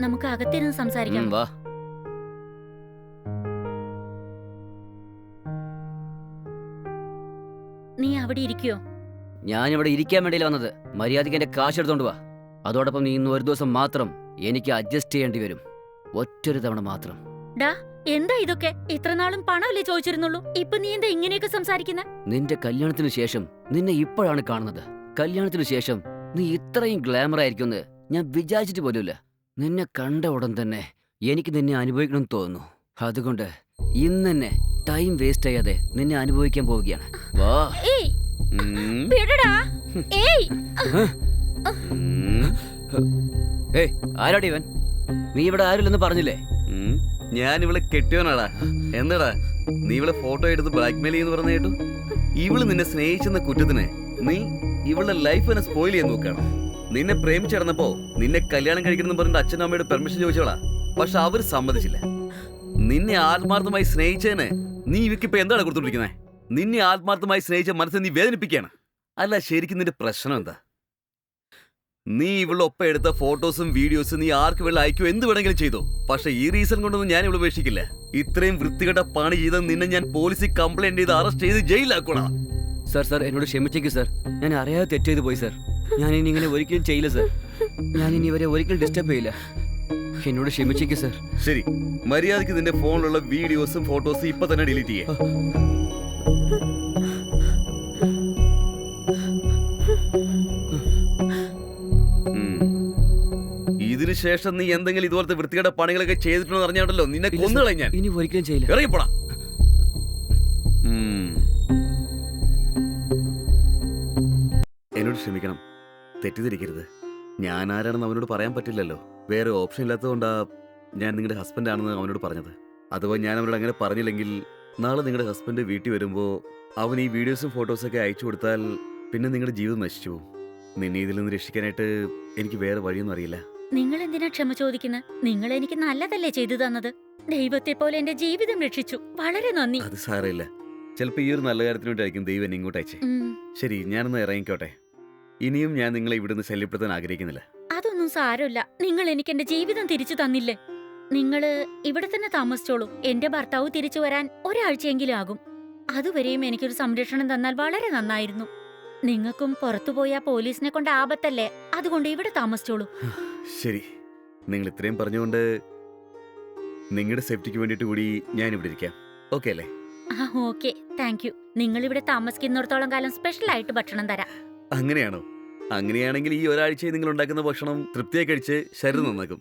നമുക്ക് അകത്തിരുന്ന് സംസാരിക്കാം. വാ. നീ അവിടെ ഇരിക്കോ? ഞാനിവിടെ ഇരിക്കാൻ വേണ്ടിയില്ല വന്നത്. മര്യാദയ്ക്ക് എന്റെ കാശ് എടുത്തോണ്ട് വാ. അതോടൊപ്പം നീ ഇന്ന് ഒരു ദിവസം മാത്രം എനിക്ക് അഡ്ജസ്റ്റ് ചെയ്യേണ്ടി വരും. ഒറ്റൊരു തവണ മാത്രം. ഡാ എന്താ ഇതൊക്കെ? ഇത്രനാളും പണമല്ലേ ചോദിച്ചിരുന്നുള്ളൂ? ഇപ്പൊ നീ എന്താ ഇങ്ങനെയൊക്കെ സംസാരിക്കുന്ന? നിന്റെ കല്യാണത്തിന് ശേഷം നിന്നെ ഇപ്പോഴാണ് കാണുന്നത്. കല്യാണത്തിന് ശേഷം നീ ഇത്രയും ഗ്ലാമർ ആയിരിക്കുമെന്ന് ഞാൻ വിചാരിച്ചിട്ട് പോലുമില്ല. നിന്നെ കണ്ട ഉടൻ തന്നെ എനിക്ക് നിന്നെ അനുഭവിക്കണം എന്ന് തോന്നുന്നു. അതുകൊണ്ട് ഇന്ന് തന്നെ ടൈം വേസ്റ്റ് ചെയ്യാതെ നിന്നെ അനുഭവിക്കാൻ പോവുകയാണ്. വാ. ഏയ്. ആരാടി ഇവൻ? നീ ഇവിടെ ആരില്ലെന്ന് പറഞ്ഞില്ലേ? ഞാൻ ഇവളെ കെട്ടിയവനാടാ. എന്താടാ? നീ ഇവളെ ഫോട്ടോ എടുത്ത് ബ്ലാക്ക്മെയിൽ ചെയ്യുന്നു പറഞ്ഞു കേട്ടു? ഇവൾ നിന്നെ സ്നേഹിച്ചെന്ന കുറ്റത്തിന് നീ ഇവളുടെ ലൈഫ് തന്നെ സ്പോയിൽ ചെയ്യാൻ നോക്കണം നിന്നെ പ്രേമിച്ചിടന്നപ്പോ നിന്നെ കല്യാണം കഴിക്കണം പറഞ്ഞിട്ട് അച്ഛനും അമ്മയുടെ പെർമിഷൻ ചോദിച്ചോളാ പക്ഷെ അവർ സമ്മതിച്ചില്ല. നിന്നെ ആത്മാർത്ഥമായി സ്നേഹിച്ചതിന് നീ ഇവക്കിപ്പോ എന്താണ് കൊടുത്തോണ്ടിരിക്കുന്നത് നിന്നെ ആത്മാർത്ഥമായി സ്നേഹിച്ച മനസ്സിനെ നീ വേദനിപ്പിക്കുകയാണ്. അല്ല ശരിക്കും നിന്റെ പ്രശ്നം എന്താ? നീ ഇവളുടെ ഒപ്പം എടുത്ത ഫോട്ടോസും വീഡിയോസും നീ ആർക്ക് വേണം അയക്കോ എന്ത് വേണമെങ്കിലും ചെയ്തു. പക്ഷെ ഈ റീസൺ കൊണ്ടൊന്നും ഞാൻ ഇവിടെ ഉപേക്ഷിക്കില്ല. ഇത്രയും വൃത്തികെട്ട പണി ചെയ്ത നിന്നെ ഞാൻ പോലീസിൽ കംപ്ലൈന്റ് ചെയ്ത് അറസ്റ്റ് ചെയ്ത് ജയിലാക്കണം സാർ സാർ എന്നോട് ക്ഷമിച്ചേക്ക് സാർ ഞാൻ അറിയാതെ തെറ്റെയ്ത് പോയി സാർ ഞാൻ ഇനി ഇങ്ങനെ ഒരിക്കലും ചെയ്യില്ല സാർ ഞാൻ ഇനി ഇവരെ ഒരിക്കലും ഡിസ്റ്റർബ് ചെയ്യില്ല. എന്നോട് ക്ഷമിച്ചേക്ക് സാർ ശരി. മര്യാദയ്ക്ക് നിന്റെ ഫോണിലുള്ള വീഡിയോസും ഫോട്ടോസും ഇപ്പൊ തന്നെ ഡിലീറ്റ് ചെയ്യേ. ശേഷം നീ എന്തെങ്കിലും ഇതുപോലത്തെ വൃത്തികെട്ട പണികളൊക്കെ ചെയ്തിട്ടുണ്ടെന്ന് അറിഞ്ഞാണ്ടല്ലോ നിന്നെ കൊന്നു കൊന്നുകളെ ഞാൻ. ഇനി ഒരിക്കലും ചെയ്യില്ല. ഇറങ്ങിപ്പോടാ. എന്നോട് ക്ഷമിക്കണം. തെറ്റിദ്ധരിക്കരുത്. ഞാൻ ആരാണെന്ന് അവനോട് പറയാൻ പറ്റില്ലല്ലോ. വേറെ ഓപ്ഷൻ ഇല്ലാത്തതുകൊണ്ടാ ഞാൻ നിങ്ങളുടെ ഹസ്ബൻഡ് ആണെന്ന് അവനോട് പറഞ്ഞത്. അഥവാ ഞാൻ അവനോട് അങ്ങനെ പറഞ്ഞില്ലെങ്കിൽ നാളെ നിങ്ങളുടെ ഹസ്ബൻഡ് വീട്ടിൽ വരുമ്പോൾ അവൻ ഈ വീഡിയോസും ഫോട്ടോസൊക്കെ അയച്ചു കൊടുത്താൽ പിന്നെ നിങ്ങളുടെ ജീവിതം നശിച്ചു പോകും. നിന്നെ ഇതിൽ നിന്ന് രക്ഷിക്കാനായിട്ട് എനിക്ക് വേറെ വഴിയൊന്നും അറിയില്ല. നിങ്ങൾ എന്തിനാ ക്ഷമ ചോദിക്കുന്നത് നിങ്ങൾ എനിക്ക് നല്ലതല്ലേ ചെയ്തു തന്നത്? ദൈവത്തെ പോലെ എന്റെ ജീവിതം രക്ഷിച്ചു. വളരെ നന്ദി. അത് സാരമില്ല. ചിലപ്പോൾ ഈ ഒരു നല്ല കാര്യത്തിനോട്ടായിരിക്കും ദൈവം എന്നെ ഇങ്ങോട്ട് അയച്ചേ. ശരി ഞാനൊന്ന് ഇറങ്ങിക്കോട്ടെ. ഇനിയും ഞാൻ നിങ്ങളെ ഇവിടുന്ന് ശല്യപ്പെടുത്താൻ ആഗ്രഹിക്കുന്നില്ല. അതൊന്നും സാരമില്ല. നിങ്ങൾ എനിക്ക് എന്റെ ജീവിതം തിരിച്ചു തന്നില്ലേ? നിങ്ങൾ ഇവിടെ തന്നെ താമസിച്ചോളൂ. എന്റെ ഭർത്താവ് തിരിച്ചു വരാൻ ഒരാഴ്ചയെങ്കിലും ആകും. അതുവരെയും എനിക്കൊരു സംരക്ഷണം തന്നാൽ വളരെ നന്നായിരുന്നു. നിങ്ങൾക്കും പുറത്തുപോയ പോലീസിനെ കൊണ്ട് ആപത്തല്ലേ? അതുകൊണ്ട് ഇവിടെ താമസിച്ചോളൂ. ശരി. നിങ്ങൾ ഇത്രയും പറഞ്ഞുകൊണ്ട് നിങ്ങളുടെ സേഫ്റ്റിക്ക് വേണ്ടിയിട്ട് കൂടി ഞാൻ ഇവിടെ ഇരിക്കാം. ഓക്കെ അല്ലേ? ആ ഓക്കെ. Thank you. നിങ്ങൾ ഇവിടെ താമസിക്കുന്നിടത്തോളം കാലം സ്പെഷ്യൽ ആയിട്ട് ഭക്ഷണം തരാം. അങ്ങനെയാണോ അങ്ങനെയാണെങ്കിൽ ഈ ഒരാഴ്ചയിൽ നിങ്ങൾ ഉണ്ടാക്കുന്ന ഭക്ഷണം തൃപ്തിയായി കഴിച്ച് ശരീരം നന്നാക്കും?